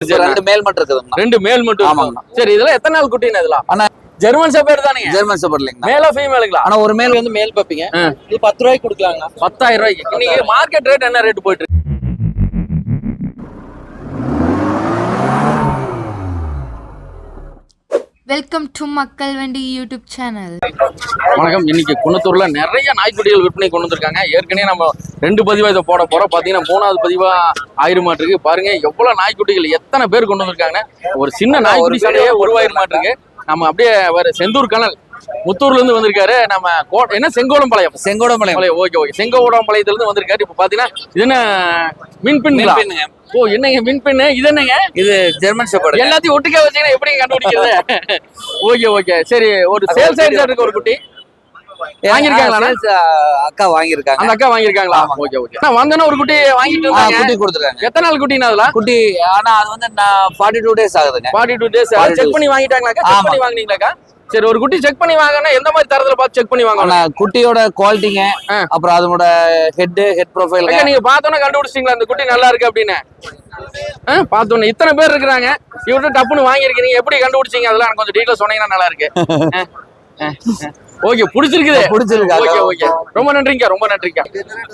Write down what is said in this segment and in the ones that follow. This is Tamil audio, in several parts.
ரெண்டு மேல் மட்டும் இருக்குதுங்கண்ணா ரெண்டு மேல் மட்டும். இருக்கும். சரி இதெல்லாம் எத்தனை நாள் குட்டின்னு இதெல்லாம் அண்ணா. ஜெர்மன் செப்பேர் தானே ஜெர்மன் சப்பர் இல்லைங்கண்ணா மேலா ஃபீமேலுங்களா ஆனா ஒரு மேல் வந்து மேல் பப்பிங்க. இது பத்து ரூபாய்க்கு கொடுக்கலாங்கண்ணா பத்தாயிரம் ரூபாய்க்கு இன்னைக்கு மார்க்கெட் ரேட் என்ன ரேட் போயிட்டு welcome to Makkal Vandi YouTube channel வணக்கம். இன்னைக்கு குணத்தூர்ல நிறைய நாய்க்குட்டிகள் விற்பனை கொண்டு வந்திருக்காங்க. ஏற்கனவே நம்ம ரெண்டு பதிவா இதை போட போறோம். பாத்தீங்கன்னா மூணாவது பதிவா ஆயிரம் மாட்டிருக்கு பாருங்க எவ்வளவு நாய்க்குட்டிகள் எத்தனை பேர் கொண்டு வந்திருக்காங்க ஒரு சின்ன நாய்க்குட்டி சண்டையே உருவாயிரம் மாட்டிருக்கு நம்ம அப்படியே வேற செந்தூர் கனல் முத்தூர்ல இருந்து வந்திருக்காரு. நம்ம கோ- என்ன? செங்கோலம் பாளையம் செங்கோடமலையம் பாளையம் ஓகே ஓகே. செங்கோடம் பாளையத்துல இருந்து வந்திருக்காரு. இப்ப பாத்தீங்கன்னா இது என்ன? மின் பின்னுங்களா பின்னுங்க. ஓ என்னங்க மின் பின்னு இது என்னங்க? இது ஜெர்மன் ஷெப்பர்டு எல்லாத்தையும் ஒட்டுக்கா வச்சீங்கன்னா எப்படி கண்டுபிடிக்கிறது? Okay okay. சரி ஒரு சேல்ஸ் ஆயிடுச்சு இருக்கு ஒரு குட்டி. வாங்கியிருக்காங்களா அக்கா வாங்கியிருக்காங்க. அந்த அக்கா வாங்கியிருக்காங்களா? Okay okay. நான் வந்தேன்னா ஒரு குட்டி வாங்கிட்டு குட்டி எத்தனை நாள் குட்டினா அதுல குட்டி ஆனா அது வந்து நான் ஃபார்ட்டி டூ டேஸ் ஆகுதுங்க ஃபார்ட்டி டூ டேஸ் 42 செக் பண்ணி செக் ஆமா. பண்ணி வாங்குனீங்களாக்கா? சரி ஒரு குட்டி செக் பண்ணி வாங்கினா எந்த மாதிரி தரத்துல பார்த்து செக் பண்ணி வாங்கணும்? குட்டியோட குவாலிட்டிங்க. அப்புறம் அதோட ஹெட் ஹெட் ப்ரொஃபைல் நீங்க பார்த்தோன்னே கண்டுபிடிச்சிங்களா அந்த குட்டி நல்லா இருக்கு அப்படின்னு? பார்த்தோன்னே இத்தனை பேர் இருக்கிறாங்க. இவர்கிட்ட டப்புன்னு வாங்கியிருக்கீங்க. எப்படி கண்டுபிடிச்சீங்க? அதெல்லாம் எனக்கு கொஞ்சம் டீட்டெயில் சொன்னீங்கன்னா நல்லா இருக்கு. ஓகே பிடிச்சிருக்குது. பிடிச்சிருக்கு ஓகே. ஓகே. ரொம்ப நன்றிங்க ரொம்ப நன்றிங்க.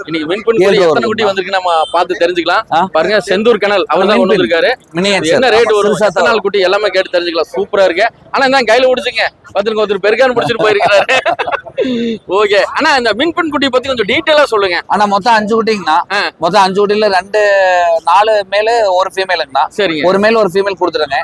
இன்னைக்கு குட்டி ரூபா எத்தனை குட்டி? வந்திருக்கு நம்ம பார்த்து தெரிஞ்சுக்கலாம். பாருங்க செந்தூர் கனல் அவர் தான் கொண்டு இது என்ன ரேட் வரும்? எத்தனை நாள் குட்டி? எல்லாமே கேட்டு தெரிஞ்சுக்கலாம். சூப்பரா இருக்கு. ஆனா இந்த கையில பிடிச்சுங்க. பாத்துருங்க ஒருத்தர் பெருக்கான்னு பிடிச்சிட்டு போயிருக்காரு ஓகே. ஆனா இந்த மின்பெண் குட்டி பத்தி கொஞ்சம் டீட்டெயிலா சொல்லுங்க. ஆனா மொத்தம் அஞ்சு குட்டிங்கண்ணா. மொத்தம் அஞ்சு குட்டில ரெண்டு நாலு மேலு ஒரு ஃபீமேலுங்கண்ணா சரிங்க. ஒரு மேல் ஒரு ஃபீமேல் கொடுத்துருங்க.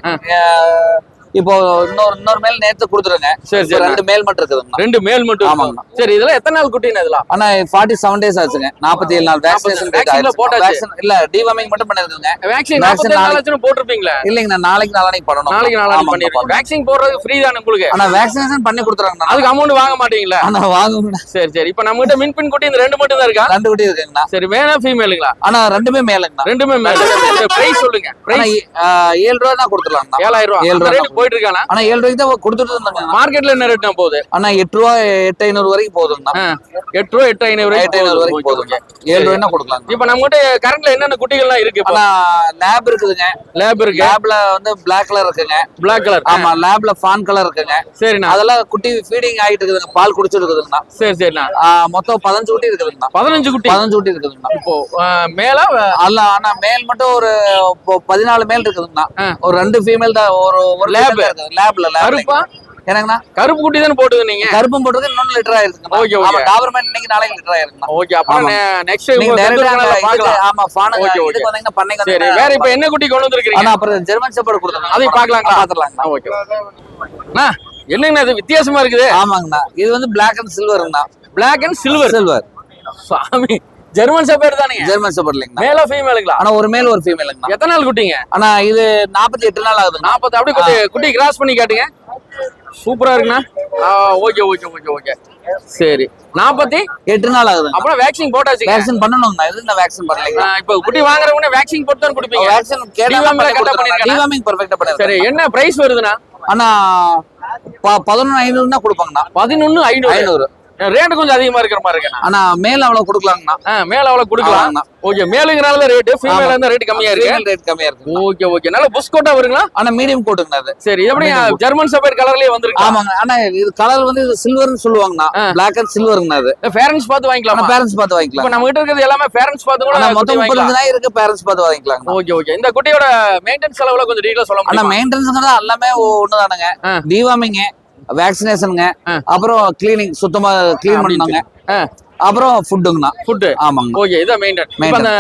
இப்போ இன்னொரு இன்னொரு மேல் நேத்து கொடுத்துருங்க. சரி சரி ரெண்டு மேல் மட்டும் இருக்குதுங்கண்ணா ரெண்டு மேல் மட்டும். இருக்கும். சரி இதெல்லாம் எத்தனை நாள் குட்டின்னு இதெல்லாம்? ஆனா ஃபார்ட்டி செவன் டேஸ் ஆச்சுங்க. நாற்பத்தி ஏழு நாள் வேக்சினேஷன். வேக்சின் இல்ல டிவார்மிங் மட்டும் பண்ணிருக்குங்க. வேக்சின் நாற்பத்தி நாளைக்கு- போட்டிருப்பீங்களா? இல்லைங்கண்ணா நாளைக்கு நாளானைக்கு பண்ணணும். நாளைக்கு நாளைக்கு பண்ணிருக்கோம். வேக்சின் போடுறது ஃப்ரீ தானே உங்களுக்கு? ஆனா வேக்சினேஷன் பண்ணி கொடுத்துறாங்கண்ணா. அதுக்கு அமௌண்ட் வாங்க மாட்டீங்களா? ஆனா வாங்குங்கண்ணா. சரி சரி. இப்ப நம்ம கிட்ட மின்பெண் குட்டி இந்த ரெண்டு மட்டும் தான் இருக்கா? ரெண்டு குட்டி இருக்குங்கண்ணா. சரி வேணா ஃபீமேலுங்களா ஆனா ரெண்டுமே மேலுங்கண்ணா ரெண்டுமே மேல பிரைஸ் சொல்லுங்க. பிரைஸ் ஏழு ரூபா. தான் கொடுத்துடலாங்கண்ணா ஏழாயிரம் ரூபாய் போயிட்டு இருக்கானா ஆனா ஏழு ரூபாய்க்கு தான் கொடுத்துட்டு இருந்தாங்க மார்க்கெட்ல என்ன ரேட் போகுது? ஆனா எட்டு ரூபா எட்டு ஐநூறு வரைக்கும் போதுங்கண்ணா எட்டு ரூபா எட்டு ஐநூறு எட்டு ஐநூறு வரைக்கும் போதுங்க. ஏழு ரூபாய்னா கொடுக்கலாம் இப்ப நம்ம கிட்ட கரண்ட்ல என்னென்ன குட்டிகள்லாம் இருக்கு லேப் இருக்குதுங்க. லேப் இருக்கு. லேப்ல வந்து பிளாக் கலர் இருக்குங்க. பிளாக் கலர் ஆமா லேப்ல ஃபான் கலர் இருக்குங்க. சரிண்ணா. அதெல்லாம் குட்டி ஃபீடிங் ஆயிட்டு இருக்குதுங்க. பால் குடிச்சிட்டு இருக்குதுங்கண்ணா சரி சரிண்ணா. மொத்தம் பதினஞ்சு குட்டி இருக்குதுங்கண்ணா. பதினஞ்சு குட்டி? பதினஞ்சு குட்டி இருக்குதுங்கண்ணா. இப்போ மேலா? அல்ல ஆனா மேல் மட்டும் ஒரு பதினாலு மேல் இருக்குதுங்கண்ணா. ஒரு ரெண்டு ஃபீமேல் தான் ஒரு ஒரு Lab. லேப்ல லேப்ல லேப் கருப்பா? குட்டி தானே போட்டுது நீங்க? கருப்பும் போட்டுருக்கு இன்னொன்னு லிட்டர் ஆயிருக்குங்க Okay, okay. ஆமா டாபர்மேன் இன்னைக்கு நாளைக்கு லிட்டர் ஆயிருக்குண்ணா ஓகே ஆமா. நெக்ஸ்ட் நீங்க டைரக்டா பார்க்கலாம் பார்க்கலாம். ஆமா Okay, okay. இதுக்கு வந்தீங்கன்னா பண்ணைக்கு சரி வேற இப்ப என்ன குட்டி கொண்டு வந்திருக்கீங்க? ஆனா அப்புறம் ஜெர்மன் செப்பர்ட் கொடுத்தாங்க அதையும் பார்க்கலாங்களா? பாத்துடலாங்கண்ணா ஓகே அண்ணா என்னங்கண்ணா இது வித்தியாசமா இருக்குது? ஆமாங்கண்ணா. இது வந்து பிளாக் அண்ட் சில்வருங்கண்ணா பிளாக் அண்ட் சில்வர் சில்வர் சாமி. ஜெர்மன் ஷெப்பர்ட் தானே ஜெர்மன் செப்பர்ட் இல்லைங்கண்ணா மேலா ஃபீமேலுங்களா ஆனா ஒரு மேல் ஒரு ஃபீமேலுங்கண்ணா எத்தனை நாள் குட்டிங்க? ஆனா இது நாற்பத்தி எட்டு நாள் ஆகுதுண்ணா நாற்பது அப்படியே குட்டி குட்டி கிராஸ் பண்ணி காட்டுங்க. சூப்பரா இருக்குண்ணா. ஓகே ஓகே ஓகே ஓகே சரி. நாற்பத்தி எட்டு நாள் ஆகுதுங்க அப்புறம் வேக்சின் போட்டாச்சுங்க. வேக்சின் இது இந்த வேக்சின் பண்ணலைங்க இப்போ குட்டி வாங்குறவங்க வேக்சின் போட்டு தான் கொடுப்பீங்க. வேக்சின் பண்ணிருக்கானா? டிவார்மிங் பெர்ஃபெக்ட்டா சரி என்ன பிரைஸ் வருதுண்ணா? ஆனா ப- பதினொன்னு ஐநூறு தான் கொடுப்பாங்கண்ணா. பதினொன்னு ஐநூறு. ஐநூறு. ரேட் கொஞ்சம் அதிகமா இருக்கிற மாதிரி இருக்குண்ணா. ஆனா மேல் அவ்வளவு கொடுக்கலாங்கண்ணா. மேல அவ்வளவு கொடுக்கலாம். ஓகே மேலுங்கிறனால ரேட் ஃபீமேல இருந்தா ரேட் கம்மியா இருக்கு. ரேட் கம்மியா இருக்கு. ஓகே ஓகே நல்ல புஷ் கோட்டா வருங்களா? ஆனா மீடியம் கோட்டுங்கண்ணா அது. சரி எப்படி. ஜெர்மன் சபையர் கலர்லயே வந்திருக்கு? ஆமாங்க. ஆனா இது கலர் வந்து இது சில்வர்னு சொல்லுவாங்கண்ணா. பிளாக் அண்ட் சில்வருங்கண்ணா அது. பேரண்ட்ஸ் பார்த்து வாங்கிக்கலாமா? ஆனா பேரண்ட்ஸ் பார்த்து இப்போ வாங்கிக்கலாம். நம்ம கிட்ட இருக்கிறது எல்லாமே பேரண்ட்ஸ் பார்த்து கூட ஆனா மொத்தம் வாங்கிக்கலாம். முப்பத்தஞ்சு இருக்கு பேரண்ட்ஸ் பார்த்து வாங்கிக்கலாங்கண்ணா. ஓகே ஓகே இந்த குட்டியோட மெயின்டெனன்ஸ் செலவுல கொஞ்சம் டீட்டெயிலா சொல்ல ஆனா முடியுமா? மெயின்டெனன்ஸ்ங்கிறது எல்லாமே ஒண்ணுதானுங்க. ஆ. வேக்சினேஷனுங்க. அப்புறம் கிளீனிங் சுத்தமா கிளீன் பண்ணாங்க. அப்புறம் ஃபுட்டுங்கண்ணா ஃபுட் ஆமாங்க ஓகே இதான் மெயின்டென் அந்த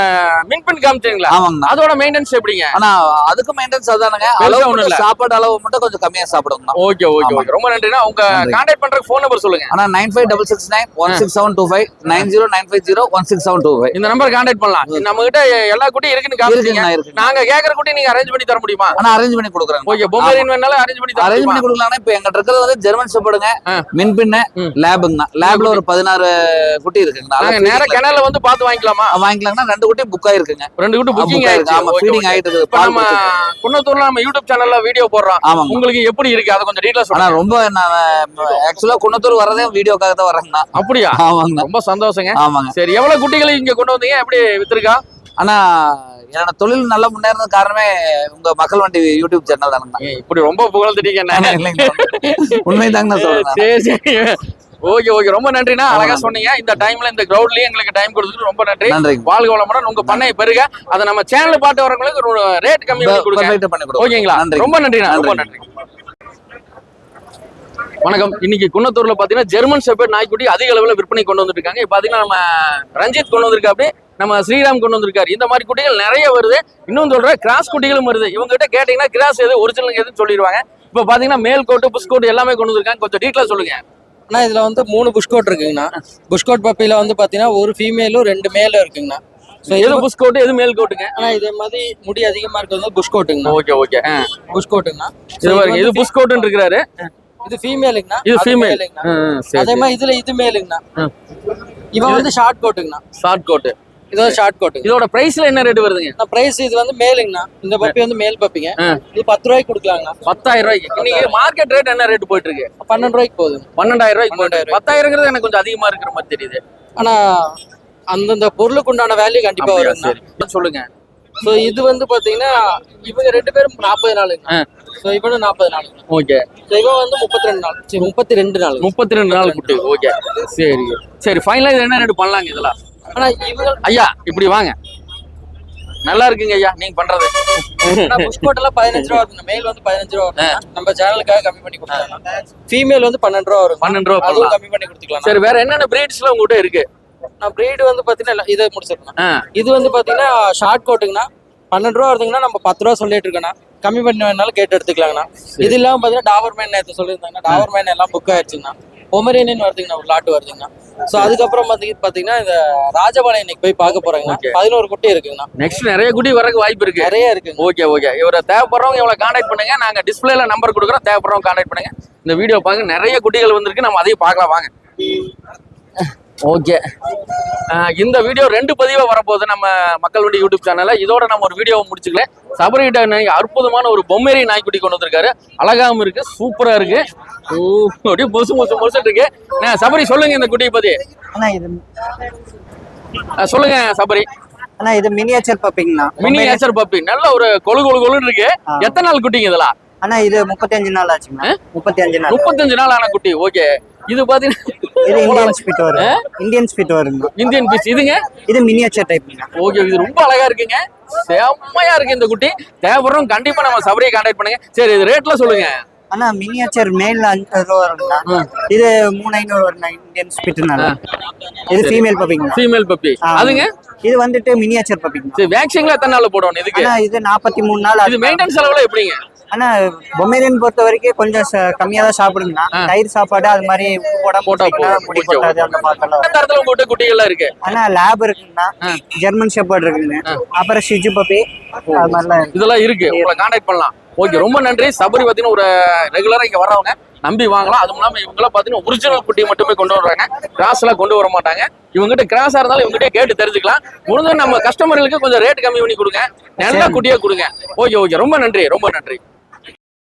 மின்பெண் காமிச்சீங்களா ஆமாங்கண்ணா. அதோட மெயின்டெனன்ஸ் எப்படிங்க? ஆனா அதுக்கு மெயின்டெனன்ஸ் அதானுங்க. அளவு இல்ல. சாப்பாடு அளவு மட்டும் கொஞ்சம் கம்மியா சாப்பிடுங்கண்ணா ஓகே ஓகே. ஓகே ரொம்ப நன்றிண்ணா. உங்க. கான்டாக்ட் பண்றதுக்கு ஃபோன் நம்பர் சொல்லுங்க. ஆனா nine five double six nine one six seven two five nine zero nine five zero one six seven two five இந்த நம்பர் கான்டாக்ட் பண்ணலாம். நம்ம கிட்ட எல்லா குட்டியும் இருக்குன்னு காமிச்சீங்க நாங்க கேக்குற குட்டி நீங்க அரேஞ்ச் பண்ணி தர முடியுமா? ஆனா அரேஞ்ச் பண்ணி கொடுக்குறாங்க ஓகே பொம்மரின் வேணாலும் அரேஞ்ச் பண்ணி தர அரேஞ்ச் பண்ணி கொடுக்கலாம்னா இப்ப எங்கிட்ட இருக்கிறது வந்து ஜெர்மன் செப்படுங்க. மின்பின்னு ம். லேபுங்கண்ணா லேப்ல ஒரு பதினாறு குட்டி இருக்குங்கண்ணா நாங்க நேரா கிணறுல வந்து பார்த்து வாங்கிக்கலாமா? அது வாங்கிக்கலாங்கன்னா ரெண்டு குட்டி புக் ஆயிருக்குங்க. ரெண்டு குட்டி புக்கிங் ஆயிருக்கு. ஆமா ஃபீடிங் ஆயிட்டு பால் நம்ம. குன்னத்தூர்ல நம்ம யூடியூப் சேனல்ல வீடியோ போடுறோம். ஆமாங்க. உங்களுக்கு எப்படி இருக்கு? அதை கொஞ்சம் டீட்டெயில்ஸ் ஆனா ரொம்ப நான் ஆக்சுவலா குன்னத்தூர் வரதே வீடியோக்காக தான் வரேங்கண்ணா அப்படியா? ஆமாங்கண்ணா. ரொம்ப சந்தோஷங்க. ஆமாங்க. சரி எவ்வளவு குட்டிகளை இங்க கொண்டு வந்தீங்க? எப்படி வித்துருக்கா? ஆனா என்னோட தொழில் நல்லா முன்னேறது காரணமே உங்க மக்கள் வண்டி யூடியூப் சேனல் தானுங்க இப்படி ரொம்ப புகழ்ந்துட்டீங்க உண்மைதாங்க நான் சொல்றேன். சரி. Okay okay. ரொம்ப நன்றிண்ணா. அழகா சொன்னீங்க. இந்த டைம்ல இந்த கிரௌண்ட்லயே எங்களுக்கு டைம் கொடுத்துட்டு ரொம்ப நன்றி. நன்றிங்க வாழ்க வளமுடன் உங்க பண்ணைய பெருக. அதை நம்ம சேனல் பார்த்து வரவங்களுக்கு ஒரு ரேட் கம்மி பண்ணி கொடுங்க. ஓகேங்களா? நன்றி. ரொம்ப நன்றிண்ணா. ரொம்ப நன்றி. வணக்கம். இன்னைக்கு குன்னத்தூர்ல பாத்தீங்கன்னா ஜெர்மன் ஷெப்பர்ட் நாய்க்குட்டி அதிக அளவுல விற்பனை கொண்டு வந்துருக்காங்க. இப்ப பாத்தீங்கன்னா நம்ம ரஞ்சித் கொண்டு வந்திருக்காப்படி நம்ம ஸ்ரீராம் கொண்டு வந்திருக்காரு. இந்த மாதிரி குட்டிகள் நிறைய வருது. இன்னும் சொல்ற கிராஸ் குட்டிகளும் வருது. இவங்க கிட்ட கேட்டீங்கன்னா கிராஸ் எது ஒரிஜினல் எதுன்னு சொல்லிடுவாங்க. இப்ப பாத்தீங்கன்னா மேல் கோட்டு புஷ் கோட் எல்லாமே கொண்டு வந்திருக்காங்க. கொஞ்சம் டீட்டெயிலா சொல்லுங்க. அண்ணா இதுல வந்து மூணு புஷ்கோட் இருக்குங்கண்ணா. புஷ்கோட் பப்பியில வந்து பாத்தீங்கன்னா ஒரு ஃபீமேலும் ரெண்டு மேலும் இருக்குங்கண்ணா. ஸோ எது புஷ் கோட்டு எது மேல் கோட்டுங்க ஆனா இதே மாதிரி முடி அதிகமா இருக்கிறது வந்து புஷ்கோட்டுங்கண்ணா ஓகே ஓகே புஷ்கோட்டுங்கண்ணா இது பாருங்க இது புஷ் கோட்டுன்னு இருக்கிறாரு. இது ஃபீமேலுங்கண்ணா இது அது female. மேலுங்கண்ணா. சரி அதே மாதிரி இதுல இது மேலுங்கண்ணா. இவன் வந்து ஷார்ட் கோட்டுங்கண்ணா ஷார்ட் கோட்டு இது வந்து ஷார்ட் கோட்டுங்க இதோட பிரைஸ்ல என்ன ரேட் வருதுங்க? பிரைஸ் இது வந்து மேலுங்கண்ணா. இந்த பப்பி வந்து மேல் பப்பிங்க. இது பத்து ரூபாய்க்கு கொடுக்கலாங்கண்ணா பத்தாயிரம். ரூபாய்க்கு இன்னைக்கு மார்க்கெட் ரேட் என்ன ரேட் போயிட்டு இருக்கு? பன்னெண்டு ரூபாய்க்கு போகுதுங்க பன்னெண்டாயிரம் ரூபாய்க்கு போயிட்டு. பத்தாயிரங்கிறது எனக்கு கொஞ்சம் அதிகமா இருக்கிற மாதிரி தெரியுது. ஆனா அந்தந்த பொருளுக்கு உண்டான வேல்யூ கண்டிப்பா சரி. சொல்லுங்க. ஸோ இது வந்து பாத்தீங்கன்னா இவங்க ரெண்டு பேரும் நாற்பது நாளுங்க. ஸோ இவனும் நாற்பது நாளுங்க ஓகே. ஸோ இவன் வந்து முப்பத்தி ரெண்டு நாள். சரி முப்பத்தி ரெண்டு நாள் முப்பத்தி ரெண்டு நாள் குட்டி. ஓகே. சரி. சரி ஃபைனலா இது என்ன ரேட் பண்ணலாங்க இதெல்லாம்? ஆனா இவங்க ஐயா இப்படி வாங்க. நல்லா இருக்குங்க ஐயா நீங்க பண்றது. புஷ்கோட் எல்லாம் பதினஞ்சு ரூபா வருங்க மேல் வந்து பதினஞ்சு ரூபா வரும் நம்ம சேனலுக்காக கம்மி பண்ணி கொடுக்கலாம் ஃபீமேல் வந்து பன்னெண்டு ரூபா வரும். பன்னெண்டு ரூபா அதுவும் கம்மி பண்ணி கொடுத்துக்கலாம். சரி வேற என்னென்ன பிரீட்ஸ்ல உங்ககிட்ட இருக்கு? நான் பிரீடு வந்து பாத்தீங்கன்னா இதை முடிச்சிருக்கேன் இது வந்து பாத்தீங்கன்னா ஷார்ட் பன்னெண்டு ரூபா வருதுங்கன்னா நம்ம பத்து ரூபா சொல்லிட்டு இருக்கேண்ணா. கம்மி பண்ணி வேணாலும் கேட்டு எடுத்துக்கலாங்கண்ணா. இது இல்லாம பாத்தீங்கன்னா டாவர் மேன் நேற்று சொல்லியிருந்தாங்க டாவர் மேன் எல்லாம் புக் ஆயிடுச்சுங்கண்ணா. பொமரேனியன் வருதுங்கண்ணா ஒரு லாட்டு வருதுங்கண்ணா. ஸோ அதுக்கப்புறம் பாத்தீங்க பாத்தீங்கன்னா இந்த ராஜபாளையம் இன்னைக்கு போய் பார்க்க போறாங்கண்ணா. Okay. பதினோரு குட்டி இருக்குங்கண்ணா. நெக்ஸ்ட் நிறைய குட்டி வரக்கு வாய்ப்பு இருக்கு. நிறைய இருக்குங்க. ஓகே ஓகே இவரை தேவைப்படுறவங்க இவளை கான்டாக்ட் பண்ணுங்க. நாங்க டிஸ்பிளேல நம்பர் கொடுக்குறோம். தேவைப்படுறவங்க கான்டாக்ட் பண்ணுங்க. இந்த வீடியோ பாருங்க. நிறைய குட்டிகள் வந்திருக்கு. நம்ம அதையும் பார்க்கலாம். வாங்க. ஓகே. இந்த வீடியோ ரெண்டு பதிவா வரப்போகுது நம்ம மக்கள் வண்டி யூடியூப் சேனல்ல. இதோட நம்ம ஒரு வீடியோவை முடிச்சுக்கல. சபரிகிட்ட நீங்க அற்புதமான ஒரு பொம்மேரி நாய்க்குட்டி கொண்டு வந்திருக்காரு. அழகாவும் இருக்கு சூப்பரா இருக்கு. ஓ அப்படியே பொசு பொசு பொசுட்டு இருக்கு. அண்ணா, சபரி சொல்லுங்க இந்த குட்டியை பத்தி. அண்ணா இது அஹ், சொல்லுங்க சபரி. அண்ணா இது மினியேச்சர் பப்பிங்கண்ணா மினி ஏச்சர் பப்பி நல்ல ஒரு கொழு கொழு கொழுன்னு இருக்கு. எத்தனை நாள் குட்டிங்க இதெல்லாம்? அண்ணா இது முப்பத்தஞ்சு நாள் ஆச்சுங்கண்ணா. முப்பத்தி அஞ்சு நாள். முப்பத்தஞ்சு நாள் ஆன குட்டி. ஓகே. இது இது பாத்தீங்கன்னா இந்தியன் ஸ்பீட் வரும் இந்தியன் ஸ்பீட் வருங்க இந்தியன் பீஸ் இதுங்க? இது மினியேச்சர் டைப்ங்க ஓகே இது ரொம்ப அழகா இருக்குங்க. செம்மையா இருக்கு இந்த குட்டி. தேவைப்படுறோம் கண்டிப்பா நம்ம சபரியை கான்டாக்ட் பண்ணுங்க. சரி இது சொல்லுங்க. அண்ணா மினியேச்சர் மேல் அஞ்சு ரூபா வருங்கண்ணா இது மூணு ஐநூறு வருங்க இந்தியன் ஸ்பீட்னால இது ஃபீமேல் பப்பிங்கண்ணா ஃபீமேல் பப்பி. அதுங்க? இது வந்துட்டு மினியேச்சர் பப்பிங்க சரி வேக்சின்ல எத்தனை நாள்ல போடணும் இதுக்கு? இது நாற்பத்தி மூணு நாள் இது மெயின்டெனன்ஸ் செலவுல எப்படிங்க? அண்ணா பொமேரியன் பொறுத்த வரைக்கும் கொஞ்சம் கம்மியா தான் சாப்பிடுங்கண்ணா. தயிர் சாப்பாடு அது மாதிரி போடாம போட்டா போட்டா. முடி ஓகே, கொட்டாது அந்த தரத்துல உங்ககிட்ட குட்டிகள்லாம் இருக்கு. அண்ணா லேப் இருக்குங்கண்ணா ஆ. ஜெர்மன் ஷெப்பர்ட் இருக்குங்க. அப்புறம் ஷிஜு பப்பி அது மாதிரிலாம் இதெல்லாம் இருக்கு. உங்களை கான்டாக்ட் பண்ணலாம். ஓகே ரொம்ப நன்றி. சபரி பாத்தீங்கன்னா ஒரு ரெகுலரா இங்க வர்றவங்க நம்பி வாங்கலாம். அதுவும் இல்லாம இவங்கெல்லாம் பாத்தீங்கன்னா ஒரிஜினல் குட்டி மட்டுமே கொண்டு வர்றாங்க கிராஸ் எல்லாம் கொண்டு வர மாட்டாங்க. இவங்ககிட்ட கிராஸா இருந்தாலும் இவங்ககிட்ட கேட்டு தெரிஞ்சுக்கலாம். முடிஞ்ச நம்ம கஸ்டமர்களுக்கு கொஞ்சம் ரேட் கம்மி பண்ணி கொடுங்க. நல்ல குட்டியா கொடுங்க. ஓகே ஓகே ரொம்ப நன்றி. ரொம்ப நன்றி.